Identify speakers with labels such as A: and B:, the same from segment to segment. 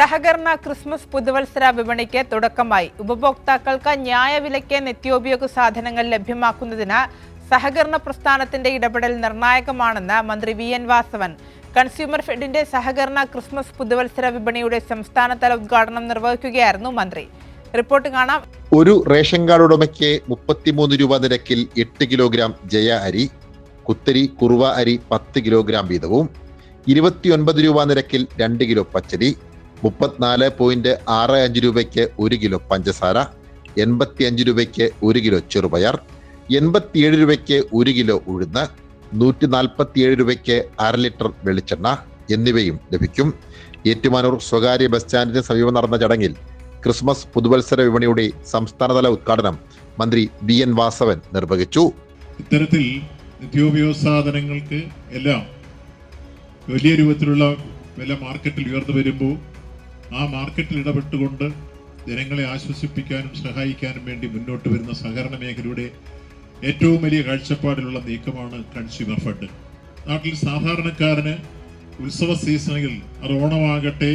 A: സഹകരണ ക്രിസ്മസ് പുതുവത്സര വിപണിക്ക് തുടക്കമായി. ഉപഭോക്താക്കൾക്ക് ന്യായവിലയ്ക്ക് നിത്യോപയോഗ സാധനങ്ങൾ ലഭ്യമാക്കുന്നതിന് സഹകരണ പ്രസ്ഥാനത്തിന്റെ ഇടപെടൽ നിർണായകമാണെന്ന് മന്ത്രി വി എൻ വാസവൻ. കൺസ്യൂമർ ഫെഡിന്റെ സഹകരണ ക്രിസ്മസ് പുതുവത്സര വിപണിയുടെ സംസ്ഥാനതല ഉദ്ഘാടനം നിർവഹിക്കുകയായിരുന്നു മന്ത്രി. റിപ്പോർട്ട് കാണാം.
B: ഒരു റേഷൻ കാർഡ് ഉടമയ്ക്ക് മുപ്പത്തിമൂന്ന് രൂപ നിരക്കിൽ എട്ട് കിലോഗ്രാം ജയ അരി കുത്തരി കുറുവ അരി പത്ത് കിലോഗ്രാം വീതവും ഇരുപത്തിയൊൻപത് രൂപ നിരക്കിൽ രണ്ട് കിലോ പച്ചരി മുപ്പത്തിനാല് പോയിന്റ് ആറ് അഞ്ച് രൂപയ്ക്ക് ഒരു കിലോ പഞ്ചസാര എൺപത്തി അഞ്ച് രൂപയ്ക്ക് ഒരു കിലോ ചെറുപയർ എൺപത്തിയേഴ് രൂപയ്ക്ക് ഒരു കിലോ ഉഴുന്ന് നൂറ്റി നാൽപ്പത്തിയേഴ് രൂപയ്ക്ക് അര ലിറ്റർ വെളിച്ചെണ്ണ എന്നിവയും ലഭിക്കും. ഏറ്റുമാനൂർ സ്വകാര്യ ബസ് സ്റ്റാൻഡിന് സമീപം നടന്ന ചടങ്ങിൽ ക്രിസ്മസ് പുതുവത്സര വിപണിയുടെ സംസ്ഥാനതല ഉദ്ഘാടനം മന്ത്രി ബി എൻ വാസവൻ നിർവഹിച്ചു.
C: ഇത്തരത്തിൽ നിത്യോപയോഗ സാധനങ്ങൾക്ക് എല്ലാം വലിയ രൂപത്തിലുള്ള വില മാർക്കറ്റിൽ ഉയർന്നു വരുമ്പോൾ ആ മാർക്കറ്റിൽ ഇടപെട്ടുകൊണ്ട് ജനങ്ങളെ ആശ്വസിപ്പിക്കാനും സഹായിക്കാനും വേണ്ടി മുന്നോട്ട് വരുന്ന സഹകരണ മേഖലയുടെ ഏറ്റവും വലിയ കാഴ്ചപ്പാടിലുള്ള നീക്കമാണ് കൺസ്യൂമർ ഫണ്ട് നാട്ടിൽ സാധാരണക്കാരന് ഉത്സവ സീസണിൽ അത് ഓണമാകട്ടെ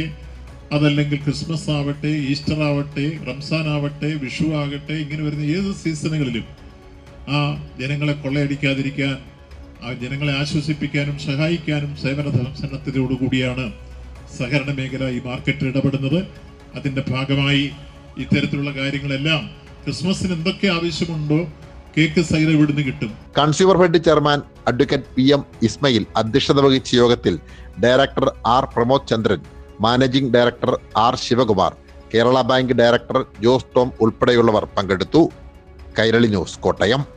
C: അതല്ലെങ്കിൽ ക്രിസ്മസ് ആവട്ടെ ഈസ്റ്റർ ആവട്ടെ റംസാൻ ആവട്ടെ വിഷു ആകട്ടെ ഇങ്ങനെ വരുന്ന ഏത് സീസണുകളിലും ആ ജനങ്ങളെ കൊള്ളയടിക്കാതിരിക്കാൻ ആ ജനങ്ങളെ ആശ്വസിപ്പിക്കാനും സഹായിക്കാനും സേവന സന്നദ്ധതയോടുകൂടിയാണ് സഹകരണ മേഖല ഈ മാർക്കറ്റിൽ ഇടപെടുന്നത്. അതിന്റെ ഭാഗമായി ഇത്തരത്തിലുള്ള കാര്യങ്ങളെല്ലാം ക്രിസ്മസിന് എന്തൊക്കെ ആവശ്യമുണ്ടോ കേക്ക് സൈറ ഇവിടുന്ന് കിട്ടും.
B: Consumer fed chairman advocate P M Ismail അധ്യക്ഷത വഹിച്ച യോഗത്തിൽ director R Pramod Chandran managing director R Shivakumar Kerala bank director Jose Tom ഉൾപ്പെടെയുള്ളവർ പങ്കെടുത്തു. കൈരളി ന്യൂസ് കോട്ടയം.